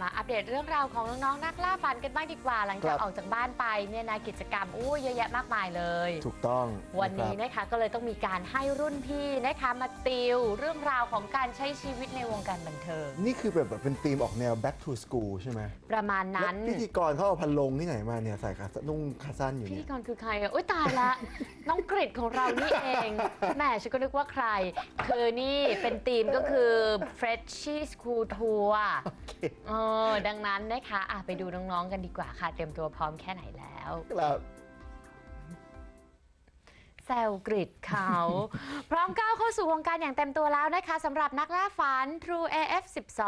มาอัปเดตเรื่องราวของน้องๆนักล่าฝันกันบ้างดีกว่า หลังจากครับออกจากบ้านไปเนี่ยนะกิจกรรมอู้เยอะแยะมากมายเลย ถูกต้องวันนี้ะครับนะคะก็เลยต้องมีการให้รุ่นพี่นะคะมาติวเรื่องราวของการใช้ชีวิตในวงการบันเทิง นี่คือแบบเป็นธีมออกแนว back to school ใช่ไหมประมาณนั้น แล้วพิธีกรเขาเอาพันลงที่ไหนมาเนี่ยใส่ขาสั้นนุ่งขาสั้นอยู่พิเนี่ธีย กรคือใครอะอุ้ยตายละ น้องกริดของเรานี่เอง แหมฉันก็นึกว่าใคร คือนี่เป็นธีมก็คือ Freshie School Tour โอเคเออดังนั้นนะคะอะไปดูน้องๆกันดีกว่าค่ะ เตรียมตัวพร้อมแค่ไหนแล้ว ครับ แซวกริดเขา พร้อมก้าวเข้าสู่วงการอย่างเต็มตัวแล้วนะคะสำหรับนักล่าฝัน True AF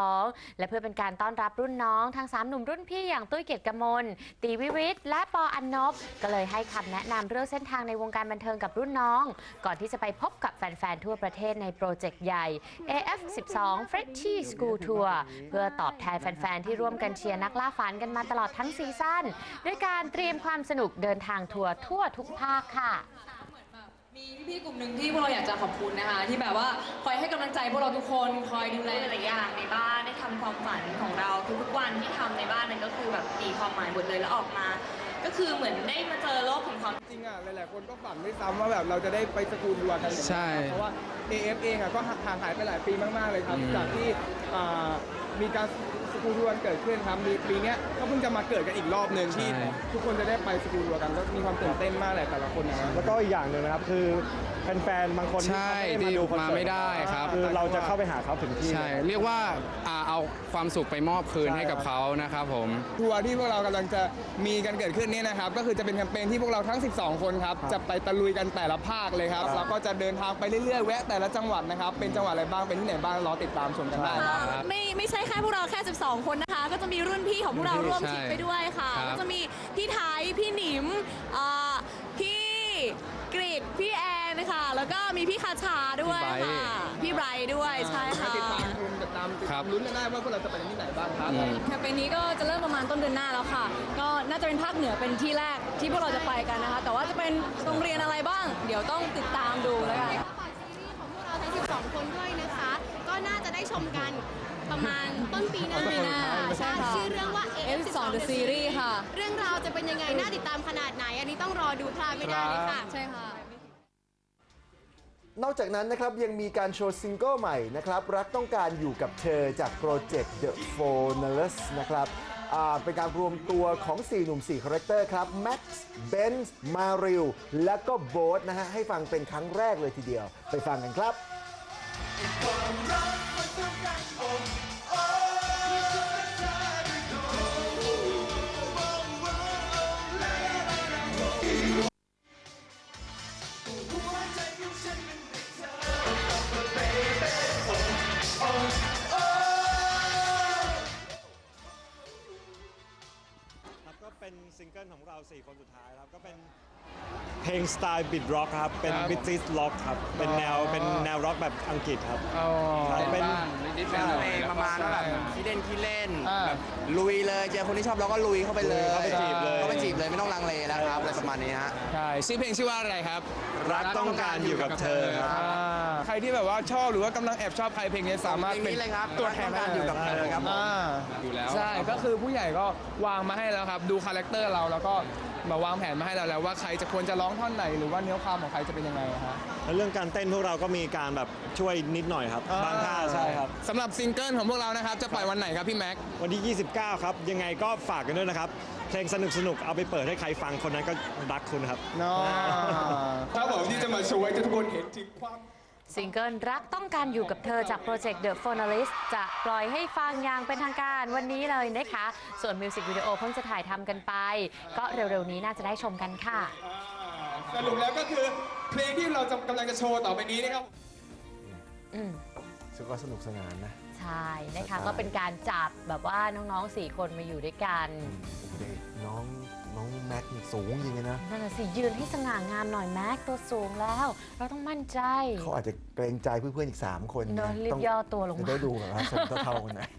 12 และเพื่อเป็นการต้อนรับรุ่นน้องทั้ง3หนุ่มรุ่นพี่อย่างตุ้ยเกียรติกมล ตีวิวิทย์และปออันนบ ก็เลยให้คำแนะนำเรื่องเส้นทางในวงการบันเทิงกับรุ่นน้อง ก่อนที่จะไปพบกับแฟน ๆ ทั่วประเทศในโปรเจกต์ใหญ่ AF 12 f r e s h i School Tour เพื่อตอบแทนแฟน ๆ ที่ร่วมกันเชียร์นักล่าฝันกันมาตลอดทั้งซีซั่นด้วยการเตรียมความสนุกเดินทางทัวร์ทั่วทุกภาคค่ะ มีพี่ๆกลุ่มหนึ่งที่พวกเราอยากจะขอบคุณนะคะ ที่แบบว่าคอยให้กำลังใจพวกเราทุกคนคอยดูแลหลายๆอย่างในบ้านได้ทำความฝันของเราทุกๆวันที่ทำในบ้านมันก็คือแบบมีความหมายหมดเลยแล้วออกมา ก็คือเหมือนได้มาเจอโลกของความ จริงอะ หลายๆ คนก็ฝันด้วยซ้ำว่าแบบเราจะได้ไปสกูลทัวร์กันอย่างเงี้ยใช่ เพราะว่า AF เองอะก็ห่างหายไปหลายปีมาก ๆ เลยครับอืมจากที่อ่า มีการสกูลทัวร์เกิดขึ้นครับมีปีเนี้ยก็เพิ่งจะมาเกิดกันอีกรอบหนึ่งที่ทุกคนจะได้ไปสกูลทัวร์กันก็มีความตื่นเต้นมากแหละแต่ละคนนะแล้วก็อีกอย่างหนึ่งนะครับคือแฟนๆบางคนใช่เขาที่ดูคอนมาเสิร์ตไม่ได้ครับ คือเราจะเข้าไปหาเขาถึงที่ ใช่ เรียกว่าอ่าเอาความสุขไปมอบคืนใช่ ให้กับครับเขานะครับผม ทัวร์ที่พวกเรากำลังจะมีกันเกิดขึ้นเนี่ยนะครับ ก็คือจะเป็นแคมเปญที่พวกเราทั้ง 12 คนครับ จะไปตะลุยกันแต่ละภาคเลยครับแล้วก็จะเดินทางไปเรื่อยๆ แวะแต่ละจังหวัดนะครับ เป็นจังหวัดอะไรบ้าง เป็นที่ไหนบ้าง รอติดตามชมกันได้ครับครับไม่ไม่ใช่แค่พวกเราแค่ 12 คนนะคะ ก็จะมีรุ่นพี่ของพวกเราร่วมใช่ทริปไปด้วยค่ะ ครับ ก็จะมีพี่ไทยพี่หนิมอ่าพี่กริดพี่แอนนะคะแล้วก็มีพี่คาชาด้วยค่ะ พี่ไบรท์ด้วยใช่ค่ะ ติดตามชมติดตามติดครัตามบลุ้นกันได้ว่าพวกเราจะไปที่ไหนบ้างครับ อืม แคมเปญนี้ก็จะเริ่มประมาณต้นเดือนหน้าแล้วค่ะ ก็น่าจะเป็นภาคเหนือเป็นที่แรกที่พวกเราจะไปกันนะคะ แต่ว่าจะเป็นโรงเรียนอะไรบ้าง เดี๋ยวต้องติดตามดูแล้วกันฝากซีรีส์ของพวกเราทั้ง 12 คนด้วยนะคะ ก็น่าจะได้ชมกัน ประมาณต้นปีหน้าต้นปีหน้าใช่ใช่ค่ะชื่อเรื่องว่า F12 The Series ค่ะ เรื่องราวจะเป็นยังไง น่าติดตามขนาดไหน อันนี้ต้องรอดูพลาดไม่ได้เลยค่ะ ใช่ค่ะ นอกจากนั้นนะครับยังมีการโชว์ซิงเกิลใหม่นะครับ รักต้องการอยู่กับเธอจากโปรเจกต์ The f o n a l u s นะครับอ่าเป็นการรวมตัวของ 4 หนุ่ม 4 คาแรคเตอร์ครับ Max Benz Maril และก็โบ๊ทนะฮะ ให้ฟังเป็นครั้งแรกเลยทีเดียว ไปฟังกันครับ ครับ เป็นซิงเกิลของเรา 4 คนสุดท้ายครับ ก็เป็นเพลงสไตล์บิดร็อกครับ เป็นครับบิ t ซิสล็อกครับ เป็นแนวอ๋อเป็นแนวร็อกแบบอังกฤษครับ อ๋อ ครับ เป็นบ้านนิดๆหน่อยๆเพลงประมาณว่าแบบใช่ขี้เล่นขี้เล่นอ่า แบบลุยเลยเจอคนที่ชอบเราก็ลุยเข้าไปเลยลุยเข้าไปจีบเลยเข้าไปจีบเลยไม่ต้องลังเลแล้วครับอะไร ประมาณนี้ฮะ ใช่ชื่อเพลงชื่อว่าอะไรครับ รักต้องการอยู่กับเธอครับอ่าใครที่แบบว่าชอบหรือว่ากำลังแอบชอบใครเพลงนี้สามารถเพลงเป็นนี้เลยครับตัวแทนรักต้องการอยู่กับเธอครับผม อ่าดูแล้ว ใช่ ก็คือผู้ใหญ่ก็วางมาให้แล้วครับ ดูคาแรคเตอร์เราแล้วก็ มาวางแผนมาให้เราแล้วว่าใครจะควรจะร้องท่อนไหน หรือว่าเนื้อความของใครจะเป็นยังไงอะฮะ แล้วเรื่องการเต้นพวกเราก็มีการแบบช่วยนิดหน่อยครับบางท่าใช่ครับ สำหรับซิงเกิลของพวกเรานะครับ จะปล่อยวันไหนครับพี่แม็ก วันที่ 29 ครับ ยังไงก็ฝากกันด้วยนะครับ เพลงสนุกสนุกๆเอาไปเปิดให้ใครฟังคนนั้นก็รักคุณครับ เนาะ ครับผมที่จะมาโชว์ให้ทุกคนเห็นถึงความ ซิงเกิลรักต้องการอยู่กับเธอจากโปรเจกต์ The p h o n a l i s t จะปล่อยให้ฟังอย่างเป็นทางการวันนี้เลยนะคะ ส่วนมิวสิกวิดีโอเพิ่งจะถ่ายทำกันไป ก็เร็วๆนี้น่าจะได้ชมกันค่ะ สรุปแล้วก็คือเพลงที่เราจะกำลังจะโชว์ต่อไปนี้นะครับ อืมซึ่งก็สนุกสนานนะ ใช่นะคะใช่ก็เป็นการจับแบบว่าน้องๆสี่คนมาอยู่ด้วยกันโอ้โหเด็กน้องน้อง แม็กซ์นี่สูงจริงๆนะ นั่นน่ะสิยืนให้สง่างามหน่อยแม็กตัวสูงแล้ว เราต้องมั่นใจ เขาอาจจะเกรงใจเพื่อนๆอีก 3 คนเนอะนะรีบต้องย่อตัวลงมา จะได้ดูแบบว่าสมเท่าๆกันหน่อย